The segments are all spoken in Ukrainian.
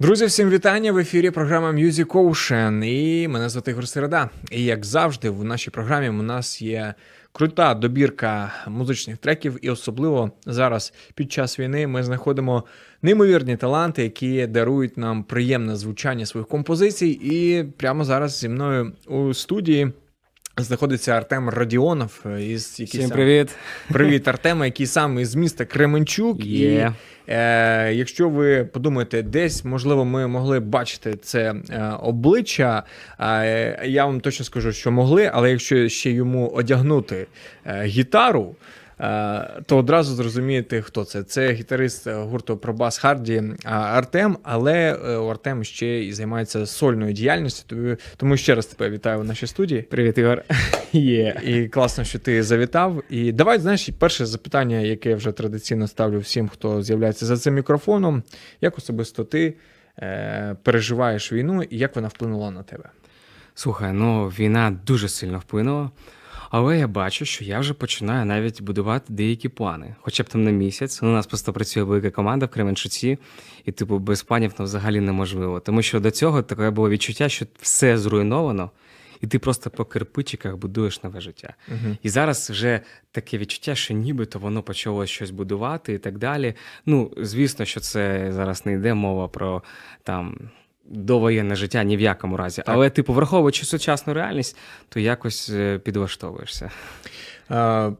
Друзі, всім вітання! В ефірі програма Music Ocean. І мене звати Ігор Середа. І як завжди, в нашій програмі у нас є крута добірка музичних треків, і особливо зараз під час війни ми знаходимо неймовірні таланти, які дарують нам приємне звучання своїх композицій. І прямо зараз зі мною у студії. Знаходиться Артем Радіонов із який Всім сам- привіт. Привіт, Артема, який сам із міста Кременчук. Yeah. І е, якщо ви подумаєте, десь можливо ми могли бачити це е, обличчя, е, я вам точно скажу, що могли, але якщо ще йому одягнути е, гітару. Е, То одразу зрозумієте, хто це. Це гітарист е, гурту Пробас Харді Артем, але е, Артем ще і займається сольною діяльністю. Тому- ще раз тебе вітаю в нашій студії. Привіт, Ігор. Є. І класно, що ти завітав. І давай, знаєш, перше запитання, яке я вже традиційно ставлю всім, хто з'являється за цим мікрофоном. Як особисто ти е, переживаєш війну і як вона вплинула на тебе? Слухай, ну війна дуже сильно вплинула. Але я бачу, що я вже починаю навіть будувати деякі плани, хоча б там на місяць. У нас просто працює велика команда в Кременчуці, і, типу, без планів ну, взагалі неможливо. Тому що до цього таке було відчуття, що все зруйновано, і ти просто по кирпичиках будуєш нове життя. Угу. І зараз вже таке відчуття, що нібито воно почало щось будувати і так далі. Ну, звісно, що це зараз не йде мова про там. Довоєнне життя ні в якому разі. Але, типу, враховуючи сучасну реальність, то якось е, підлаштовуєшся. Е,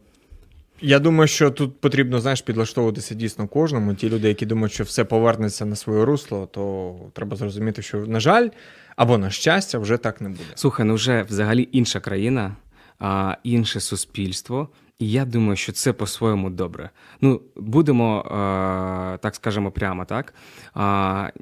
я думаю, що тут потрібно знаєш, підлаштовуватися дійсно кожному. Ті люди, які думають, що все повернеться на своє русло, то треба зрозуміти, що, на жаль, або на щастя, вже так не буде. Слухай, ну вже взагалі інша країна, а, інше суспільство. І я думаю, що це по-своєму добре. Ну, будемо, е, так скажемо прямо, так? Е,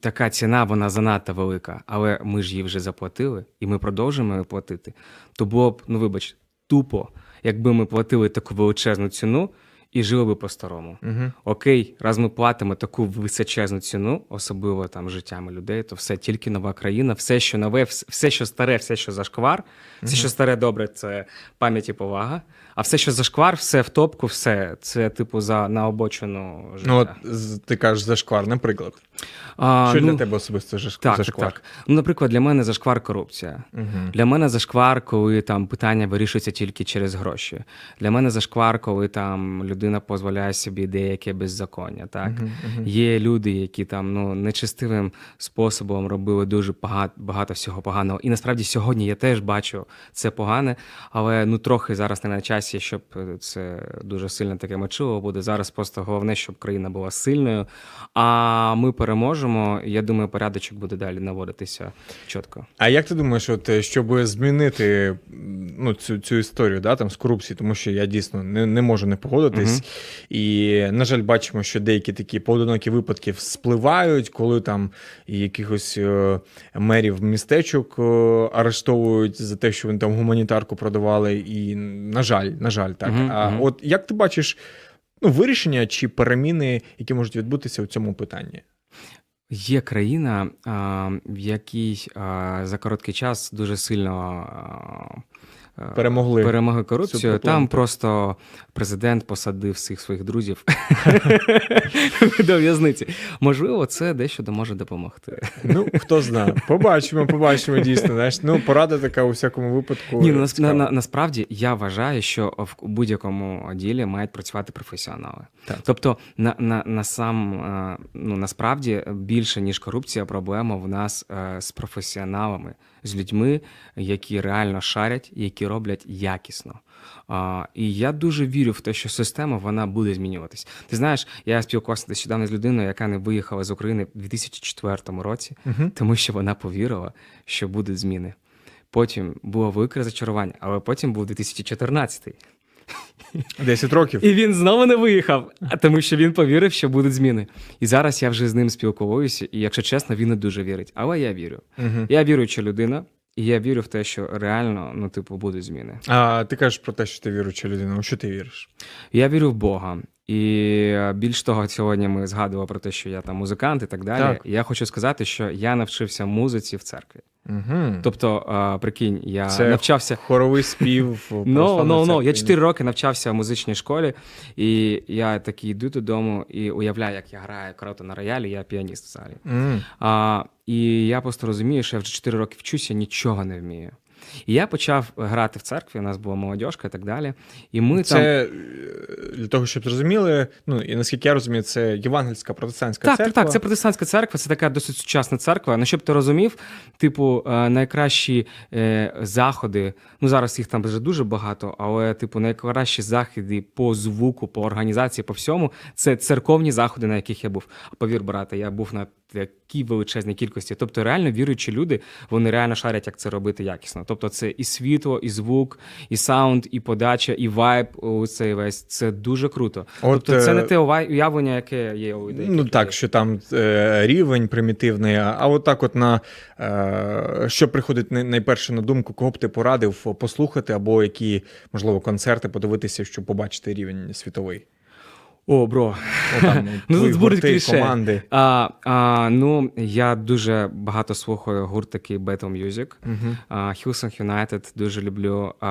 така ціна, вона занадто велика, але ми ж її вже заплатили, і ми продовжуємо її платити. То було б, ну вибач, тупо, якби ми платили таку величезну ціну і жили би по-старому. Угу. Окей, раз ми платимо таку височезну ціну, особливо там життями людей, то все тільки нова країна, все, що нове, все, що старе, все, що зашквар, все, що старе добре, це пам'ять і повага. А все, що зашквар, все в топку, все це типу за на обочину життя. Ну, от ти кажеш зашквар, наприклад. а, Що ну, для тебе особисто заш- так, зашквар? так, так. Ну, наприклад, для мене зашквар корупція. Угу. Для мене зашквар, коли там питання вирішується тільки через гроші. Для мене зашквар, коли там людина дозволяє собі деяке беззаконня. Так є люди, які там ну нечестивим способом робили дуже багато, багато всього поганого. І насправді сьогодні я теж бачу це погане, але ну трохи зараз не на часі, щоб це дуже сильно таке мочило буде. Зараз просто головне, щоб країна була сильною. А ми переможемо. Я думаю, порядочок буде далі наводитися чітко. А як ти думаєш, от, е, щоб змінити ну, цю, цю історію да, там, з корупцією, тому що я дійсно не, не можу не погодитись. І, на жаль, бачимо, що деякі такі поодинокі випадки спливають, коли там якихось е, мерів містечок е, арештовують за те, що вони там гуманітарку продавали. І, на жаль, на жаль, так. Мгм, а от як ти бачиш ну, вирішення чи переміни, які можуть відбутися у цьому питанні? Є країна, в якій за короткий час дуже сильно Перемогли. перемогли корупцію. Там просто президент посадив всіх своїх друзів до в'язниці. Можливо, це дещо може допомогти. Ну, хто знає. Побачимо, побачимо дійсно. Знаєш, ну, порада така у всякому випадку. Ні, ну, на, на, насправді я вважаю, що в будь-якому ділі мають працювати професіонали. Так. Тобто, на, на, на сам е, ну насправді більше ніж корупція, проблема в нас е, з професіоналами, з людьми, які реально шарять, які роблять якісно. А, і я дуже вірю в те, що система вона буде змінюватись. Ти знаєш, я спілкувався нещодавно з людиною, яка не виїхала з України в 2004 році, угу. тому що вона повірила, що будуть зміни. Потім було велике розчарування, але потім був 2014. 10 років. І він знову не виїхав, а тому що він повірив, що будуть зміни. І зараз я вже з ним спілкуюся, і якщо чесно, він не дуже вірить. Але я вірю. Угу. Я віруюча людина, і я вірю в те, що реально, ну, типу, будуть зміни. А ти кажеш про те, що ти віруюча людина. У що ти віриш? Я вірю в Бога. І е, більш того, сьогодні ми згадували про те, що я там музикант і так далі. Так. Я хочу сказати, що я навчився музиці в церкві. Тобто, Тобто, а, прикинь, я Це навчався. Хоровий спів. Ну, ну, ну, я 4 роки навчався в музичній школі, і я такий йду додому і уявляю, як я граю круто на роялі, я піаніст взагалі. М. А, і я просто розумію, що я вже 4 роки вчуся, нічого не вмію. І я почав грати в церкві, у нас була молодіжка і так далі. І ми. Це е, для того, щоб зрозуміли, ну і наскільки я розумію, це євангельська протестантська Так, церква. так, так, це протестантська церква, це така досить сучасна церква. Ну, щоб ти розумів, типу, е, найкращі е, заходи, ну зараз їх там вже дуже багато, але, типу, найкращі заходи по звуку, по організації, по всьому, це церковні заходи, на яких я був. А повір, брате, я був на такій величезній кількості. Тобто, реально віруючі люди, вони реально шарять, як це робити якісно. Тобто, це і світло, і звук, і саунд, і подача, і вайб. у Цей весь це дуже круто. От, тобто, це е, не те ува- уявлення, яке є у деяких Ну людей. так, що там е, рівень примітивний, а от так, от на е, що приходить най- найперше на думку, кого б ти порадив послухати, або які, можливо, концерти подивитися, щоб побачити рівень світовий. О, бро. О, там, Ну, тут гурти, кліше. команди. А, а, ну, я дуже багато слухаю гурт такий Battle Music. Мгм. А, Hillsong United дуже люблю. А,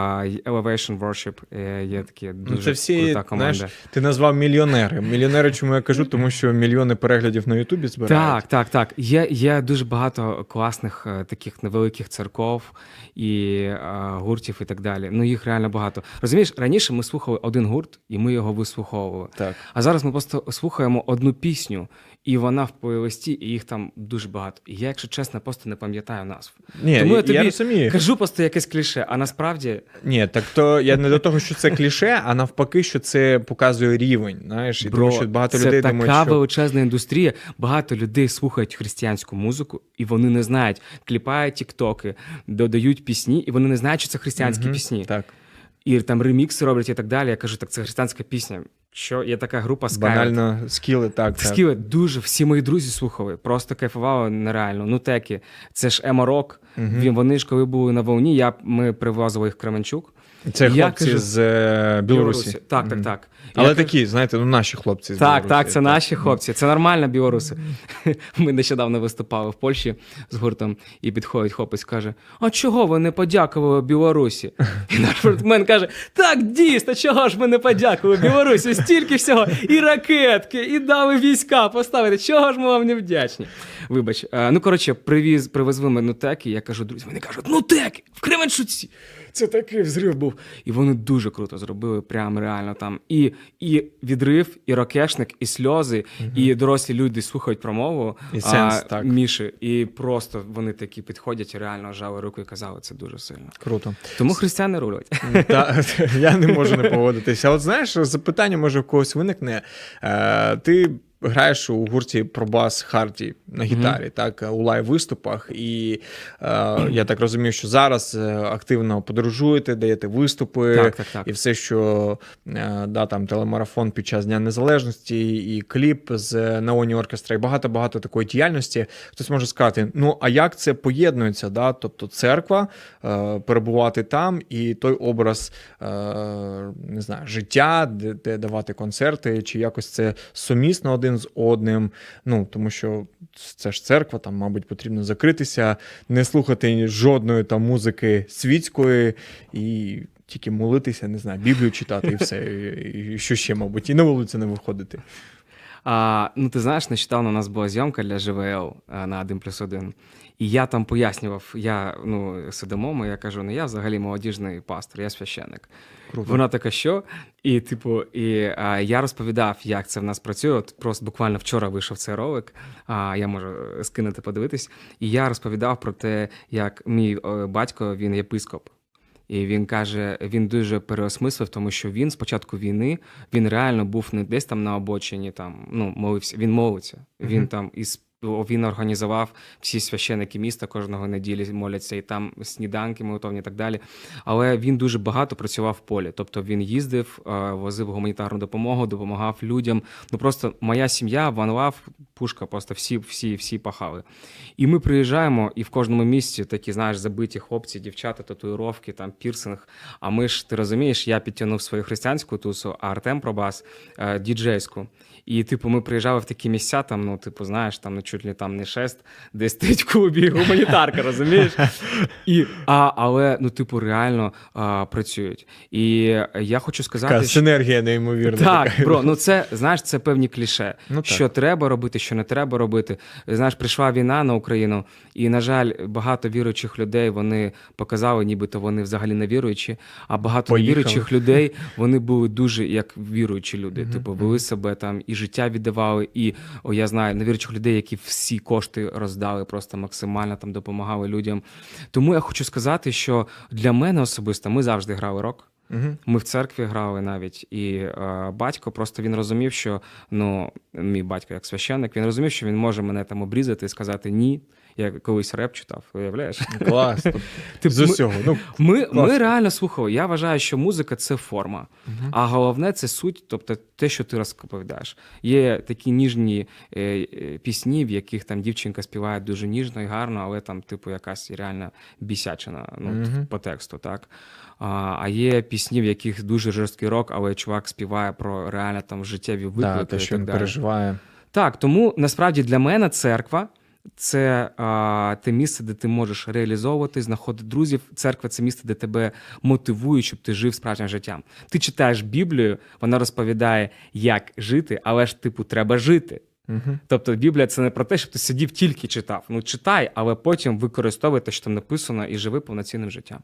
Elevation Worship е, є такі дуже Ну, це всі, крута команда. знаєш, ти назвав мільйонери. Мільйонери, чому я кажу? Тому що мільйони переглядів на Ютубі збирають. Так, так, так. Є, є дуже багато класних е, таких невеликих церков і е, гуртів і так далі. Ну, їх реально багато. Розумієш, раніше ми слухали один гурт, і ми його вислуховували. Так. А зараз ми просто слухаємо одну пісню, і вона в плейлисті, і їх там дуже багато. І я, якщо чесно, просто не пам'ятаю назв. Ні, Тому я я тобі розумію. кажу просто якесь кліше, а насправді Ні, так то я не до того, що це кліше, а навпаки, що це показує рівень. Знаєш, і Бро, тому що багато це людей така думають, що величезна індустрія. Багато людей слухають християнську музику, і вони не знають, кліпають тіктоки, додають пісні, і вони не знають, що це християнські Мгм, пісні. Так. І там ремікси роблять і так далі. Я кажу, так це християнська пісня. Що є така група Skylight. Банально скіли, так. так. Скіли дуже всі мої друзі слухали, просто кайфували нереально. Ну теки, це ж Еморок. Він вони ж коли були на волні. Я ми привозили їх в Кременчук. Це Я хлопці кажу, з е, Білорусі. Так, так, Мгм. так. Але Я кажу, такі, знаєте, ну наші хлопці з так, Білорусі. так, це наші хлопці. Це нормально, білоруси. Ми нещодавно виступали в Польщі з гуртом, і підходить хлопець, каже: А чого ви не подякували Білорусі? І наш фронтмен каже: Так, дійсно, чого ж ми не подякували Білорусі? Стільки всього, і ракетки, і дали війська поставити. Чого ж ми вам не вдячні? Вибач, Е, ну коротше, привіз, привезли ми нутеки. Я кажу, друзі, вони кажуть, нутеки в Кременчуці. Це такий взрив був. І вони дуже круто зробили, прям реально там. І, і відрив, і ракешник, і сльози, і дорослі люди слухають промову І сенс, так. Міші. І просто вони такі підходять і реально жали руку і казали, це дуже сильно. Круто. Тому християни рулять. Та, я не можу не погодитися. От знаєш, запитання може в когось виникне. Е, ти граєш у гурті Пробас Харті на гітарі, так, у лайв-виступах. І е, я так розумію, що зараз е, активно подорожуєте, даєте виступи, Так, так, так. і все, що е, да, там, телемарафон під час Дня Незалежності, і кліп з Наоні Оркестра, і багато-багато такої діяльності. Хтось може сказати: ну а як це поєднується? Да? Тобто церква, е, перебувати там, і той образ е, не знаю, життя, де, де давати концерти, чи якось це сумісно один з одним. Ну тому що це ж церква, там, мабуть, потрібно закритися, не слухати жодної там музики світської і. Тільки молитися, не знаю, Біблію читати і все. І, що ще, мабуть, і на вулицю не виходити. А, ну, ти знаєш, нещодавно у нас була зйомка для ЖВЛ на 1 плюс 1. І я там пояснював, я ну, сидимо, ми, я кажу, ну я взагалі молодіжний пастор, я священник. Круто. Вона така, що? І, типу, і а, я розповідав, як це в нас працює. От просто буквально вчора вийшов цей ролик, а, я можу скинути, подивитись. І я розповідав про те, як мій е, батько, він єпископ. І він каже, він дуже переосмислив, тому що він з початку війни він реально був не десь там на обочині, там ну молився. Він молиться. Він Мгм. там із він організував всі священики міста кожного неділі моляться, і там сніданки молитовні і так далі. Але він дуже багато працював в полі. Тобто він їздив, е, возив гуманітарну допомогу, допомагав людям. Ну просто моя сім'я, ванлав, пушка, просто всі, всі, всі пахали. І ми приїжджаємо, і в кожному місці такі, знаєш, забиті хлопці, дівчата, татуїровки, там пірсинг. А ми ж ти розумієш, я підтягнув свою християнську тусу, а Артем Пробас е, діджейську. І, типу, ми приїжджали в такі місця, там, ну, типу, знаєш, там, ну, чуть ли там не шест, де стоїть в клубі гуманітарка, розумієш? І, а, але, ну, типу, реально а, працюють. І я хочу сказати, Така що. синергія неймовірна. Так, така. бро, ну це знаєш, це певні кліше. Ну, так. що треба робити, що не треба робити. Знаєш, прийшла війна на Україну, і, на жаль, багато віруючих людей вони показали, нібито вони взагалі не віруючі, а багато Поїхали. невіруючих людей вони були дуже як віруючі люди. Типу, вели себе там і життя віддавали. І о, я знаю невіруючих людей, які всі кошти роздали, просто максимально там допомагали людям. Тому я хочу сказати, що для мене особисто ми завжди грали рок. Угу. Ми в церкві грали навіть, і е, батько просто він розумів, що ну мій батько як священник, він розумів, що він може мене там обрізати і сказати ні. Я колись реп читав, уявляєш? Клас. Ти- З ми- усього. Ну, Ми, ми реально слухали. Я вважаю, що музика це форма, а головне це суть, тобто те, що ти розповідаєш. Є такі ніжні е, е, пісні, в яких там дівчинка співає дуже ніжно і гарно, але там, типу, якась реально бісячина ну, Мгм. по тексту, так. А, а є пісні, в яких дуже жорсткий рок, але чувак співає про реально там життєві виклики. да, те, і що так він далі. переживає. Так, тому насправді для мене церква це а, те місце, де ти можеш реалізовувати, знаходити друзів. Церква це місце, де тебе мотивують, щоб ти жив справжнім життям. Ти читаєш Біблію, вона розповідає, як жити, але ж, типу, треба жити. Мгм. Тобто Біблія це не про те, щоб ти сидів тільки читав. Ну читай, але потім використовуй те, що там написано, і живи повноцінним життям.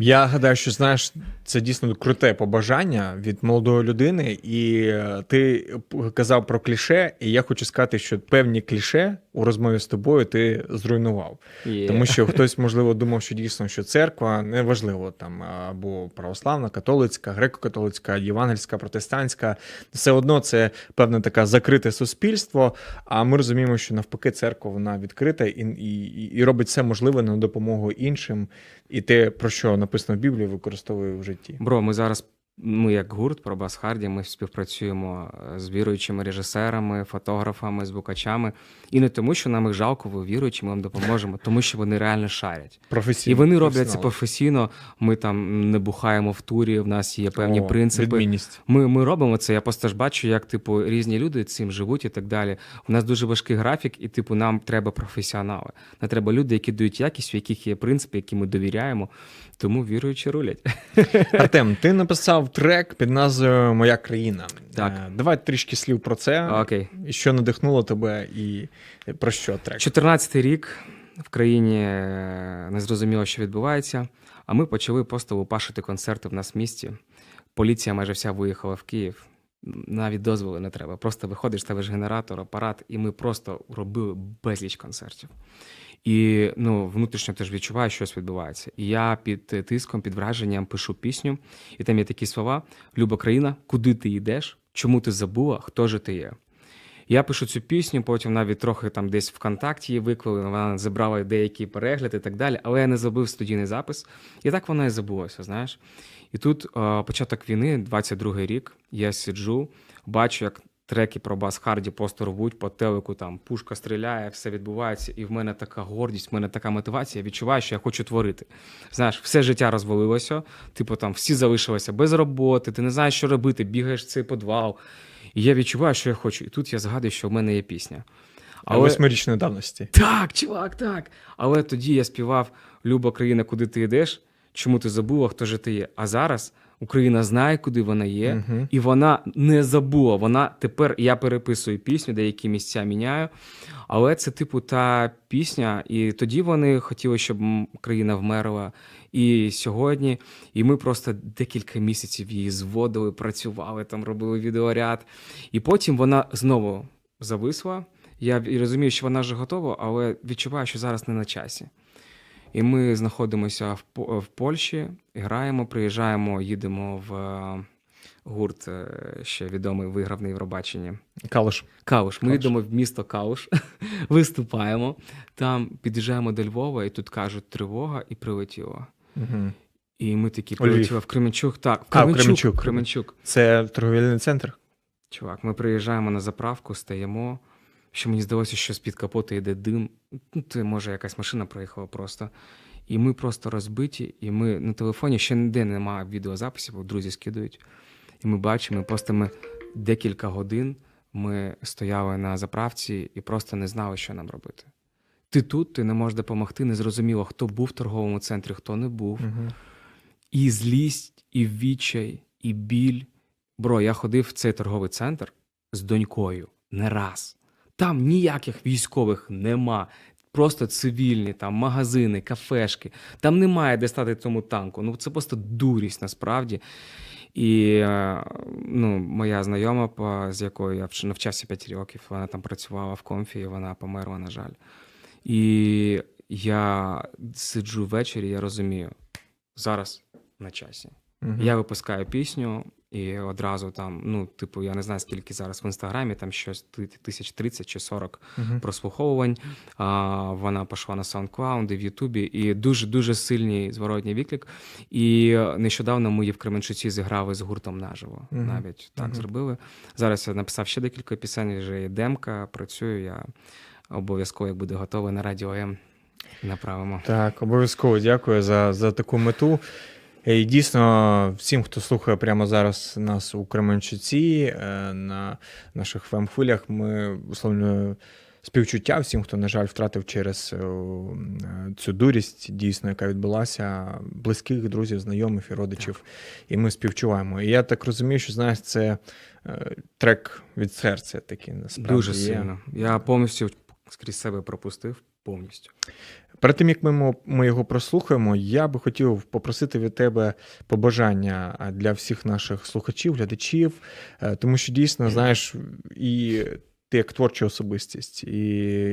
Я гадаю, що знаєш, це дійсно круте побажання від молодої людини, і е, ти казав про кліше, і я хочу сказати, що певні кліше у розмові з тобою ти зруйнував. Тому що хтось, можливо, думав, що дійсно що церква неважливо там або православна, католицька, греко-католицька, євангельська, протестантська, все одно це певне таке закрите суспільство. А ми розуміємо, що навпаки, церква вона відкрита і, і, і робить все можливе на допомогу іншим. І те, про що написано в Біблії, використовує в житті. Бро, ми зараз, ми як гурт про Бас Харді, ми співпрацюємо е, з віруючими режисерами, фотографами, звукачами. І не тому, що нам їх жалко, ви віруючі, ми вам допоможемо, тому що вони реально шарять. Професійно. І вони роблять це професійно. Ми там не бухаємо в турі, в нас є певні О, принципи. Відмінність. Ми, ми робимо це. Я просто ж бачу, як типу різні люди цим живуть і так далі. У нас дуже важкий графік, і типу нам треба професіонали. Нам треба люди, які дають якість, у яких є принципи, які ми довіряємо. Тому віруючі рулять. Артем, ти написав трек під назвою Моя країна. Так. Е, Давай трішки слів про це. Окей. Що надихнуло тебе, і про що трек? 14-й рік в країні е, не зрозуміло, що відбувається. А ми почали просто лупашити концерти в нас в місті. Поліція майже вся виїхала в Київ. Навіть дозволу не треба. Просто виходиш, ставиш генератор, апарат, і ми просто робили безліч концертів. І ну, внутрішньо теж відчуваю, що щось відбувається. І я під тиском, під враженням пишу пісню, і там є такі слова: Люба країна, куди ти йдеш? Чому ти забула, хто же ти є? Я пишу цю пісню, потім навіть трохи там десь ВКонтакті її виклали, вона забрала деякі перегляди і так далі, але я не забив студійний запис. І так вона і забулася, знаєш. І тут е, початок війни, 22-й рік, я сиджу, бачу, як треки про бас Харді просто рвуть по телеку, там пушка стріляє, все відбувається, і в мене така гордість, в мене така мотивація. Я відчуваю, що я хочу творити. Знаєш, все життя розвалилося, типу там всі залишилися без роботи, ти не знаєш, що робити, бігаєш в цей подвал. І я відчуваю, що я хочу. І тут я згадую, що в мене є пісня. Але... Восьмирічної давності. Так, чувак, так. Але тоді я співав Люба країна, куди ти йдеш, чому ти забула, хто же ти є. А зараз Україна знає, куди вона є, Мгм. і вона не забула. Вона тепер я переписую пісню, деякі місця міняю. Але це, типу, та пісня, і тоді вони хотіли, щоб країна вмерла. І сьогодні, і ми просто декілька місяців її зводили, працювали, там робили відеоряд. І потім вона знову зависла. Я розумію, що вона вже готова, але відчуваю, що зараз не на часі. І ми знаходимося в, в Польщі, граємо, приїжджаємо, їдемо в е, гурт, е, ще відомий, виграв на Євробаченні. Калуш. Кауш. Ми Кауш. йдемо в місто Кауш, виступаємо. Там під'їжджаємо до Львова, і тут кажуть тривога і прилетіло. Угу. І ми такі прилетіло в Кременчук. Так, в А, в Кременчук. Кременчук. Кременчук. Це торговельний центр. Чувак, ми приїжджаємо на заправку, стаємо. Що мені здалося, що з-під капота йде дим. Ну, це може якась машина проїхала просто. І ми просто розбиті, і ми на телефоні ще ніде немає відеозаписів, бо друзі скидують. І ми бачимо, просто ми декілька годин Ми стояли на заправці і просто не знали, що нам робити. Ти тут, ти не можеш допомогти, не зрозуміло, хто був в торговому центрі, хто не був. Мгм. І злість, і відчай, і біль. Бро, я ходив в цей торговий центр з донькою не раз. Там ніяких військових нема. Просто цивільні, там магазини, кафешки. Там немає де стати цьому танку. Ну це просто дурість насправді. І е, ну, моя знайома, з якою я вч- навчався 5 років, вона там працювала в комфі, і вона померла, на жаль. І я сиджу ввечері, я розумію, зараз на часі. Мгм. Я випускаю пісню, і одразу там, ну, типу, я не знаю, скільки зараз в інстаграмі, там щось тисяч 30 чи 40 Мгм. прослуховувань. А, вона пішла на SoundCloud, і в Ютубі, і дуже дуже сильний зворотній відклик. І нещодавно ми в Кременчуці зіграли з гуртом наживо. Мгм. Навіть так Мгм. зробили. Зараз я написав ще декілька пісень, вже є демка, працюю. Я обов'язково, як буде готовий на радіо М, направимо. Так, обов'язково дякую за, за таку мету. І дійсно, всім, хто слухає прямо зараз нас у Кременчуці, е, на наших фем-хвилях, ми висловлюємо співчуття всім, хто, на жаль, втратив через е, е, цю дурість, дійсно, яка відбулася, близьких, друзів, знайомих і родичів. І ми співчуваємо. І я так розумію, що знаєш, це е, трек від серця такий насправді. Дуже сильно. Я повністю скрізь себе пропустив. Повністю. Перед тим як ми, ми його прослухаємо, я би хотів попросити від тебе побажання для всіх наших слухачів, глядачів, е, тому що дійсно, знаєш, і ти як творча особистість, і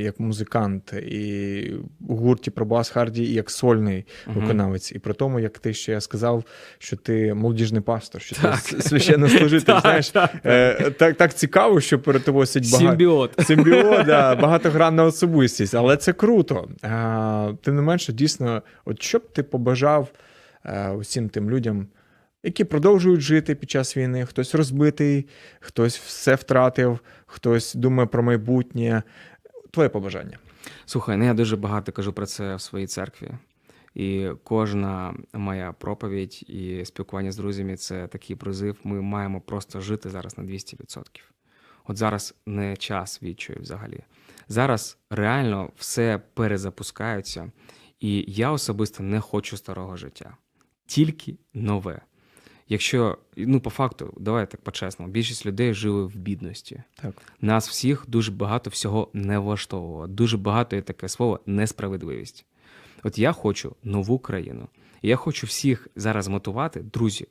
як музикант, і у гурті про бас Харді, і як сольний Мгм. виконавець, і про тому, як ти ще сказав, що ти молодіжний пастор, що Так. ти священнослужитель. Знаєш, так, так. е, так, так цікаво, що перед тобою сидить багато. Симбіот. Симбіода, багатогранна особистість, але це круто. Тим не менше, дійсно, от що б ти побажав а, усім тим людям, які продовжують жити під час війни, хтось розбитий, хтось все втратив, хтось думає про майбутнє. Твоє побажання. Слухай, ну я дуже багато кажу про це в своїй церкві. І кожна моя проповідь і спілкування з друзями це такий призив. Ми маємо просто жити зараз на 200%. От зараз не час відчую взагалі. Зараз реально все перезапускається, і я особисто не хочу старого життя, тільки нове. Якщо, ну по факту, давай так по-чесному, більшість людей жили в бідності Так. нас всіх дуже багато всього не влаштовувало. Дуже багато є таке слово несправедливість. От я хочу нову країну. І я хочу всіх зараз мотивувати, друзі.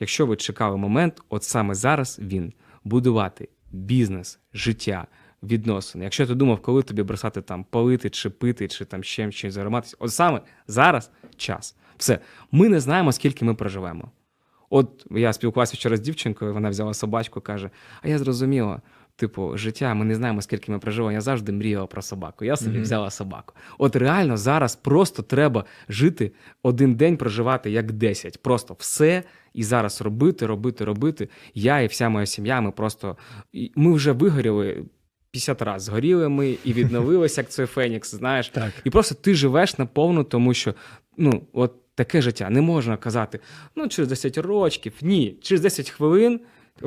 Якщо ви чекали момент, от саме зараз він будувати бізнес, життя, відносини. Якщо ти думав, коли тобі бросати там палити, чи пити, чи там ще чимось займатися, от саме зараз час. Все. Ми не знаємо, скільки ми проживемо. От я спілкувався вчора з дівчинкою, вона взяла собачку, каже: А я зрозуміла, типу, життя, ми не знаємо, скільки ми проживемо. Я завжди мріяла про собаку. Я собі Мгм. взяла собаку. От реально зараз просто треба жити один день, проживати як 10. Просто все і зараз робити, робити, робити. Я і вся моя сім'я, ми просто ми вже вигоріли 50 разів. Згоріли ми і відновилися, як цей Фенікс, знаєш. Так. І просто ти живеш наповну, тому що ну, от таке життя не можна казати, ну, через 10 років. Ні, через 10 хвилин.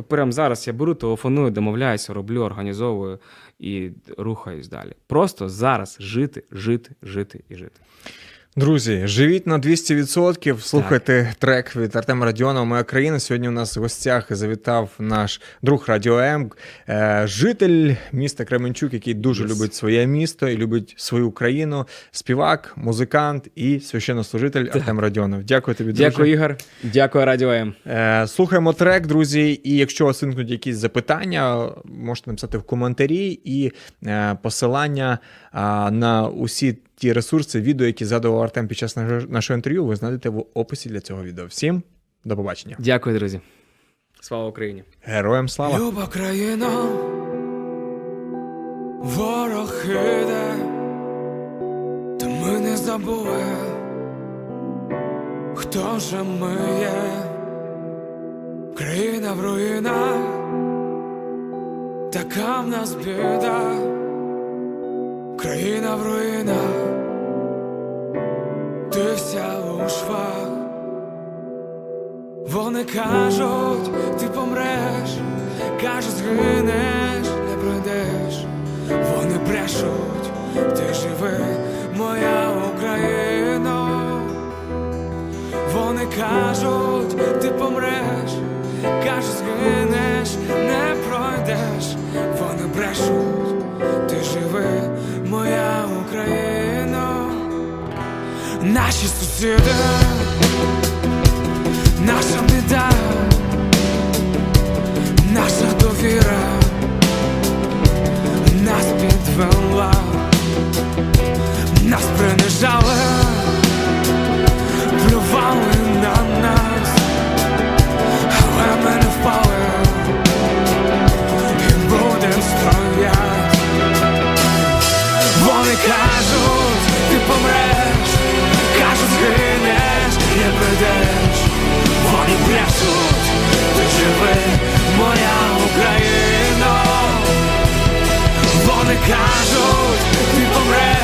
Прямо зараз я беру, телефоную, домовляюся, роблю, організовую і рухаюсь далі. Просто зараз жити, жити, жити і жити. Друзі, живіть на 200%, слухайте трек від Артема Радіонова Моя країна. Сьогодні у нас в гостях завітав наш друг Радіо М, е, житель міста Кременчук, який дуже Yes. любить своє місто і любить свою країну. Співак, музикант і священнослужитель Артем Радіонов. Дякую тобі, друже. Дякую, Ігор. Дякую, Радіо М. Е, Слухаємо трек, друзі. І якщо у вас виникнуть якісь запитання, можете написати в коментарі і е, посилання на усі ті ресурси, відео, які згадував Артем під час нашого- інтерв'ю, ви знайдете в описі для цього відео. Всім до побачення. Дякую, друзі. Слава Україні! Героям слава! Люба країна, ворог іде, та ми не забули, хто же ми є, країна в руїнах, така в нас біда, країна в руїнах, ти вся у швах. Вони кажуть, ти помреш, кажуть, згинеш, пройдеш, вони брешуть, ти живи, моя Україна. Вони кажуть, ти помреш, кажуть, згинеш, не пройдеш. Сусіди, наша біда, наша довіра нас підвела, нас принижали, Вони кажуть, ти помреш,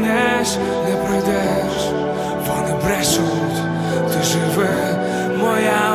минеш, не пройдеш, вони брешуть, ти живе, моя.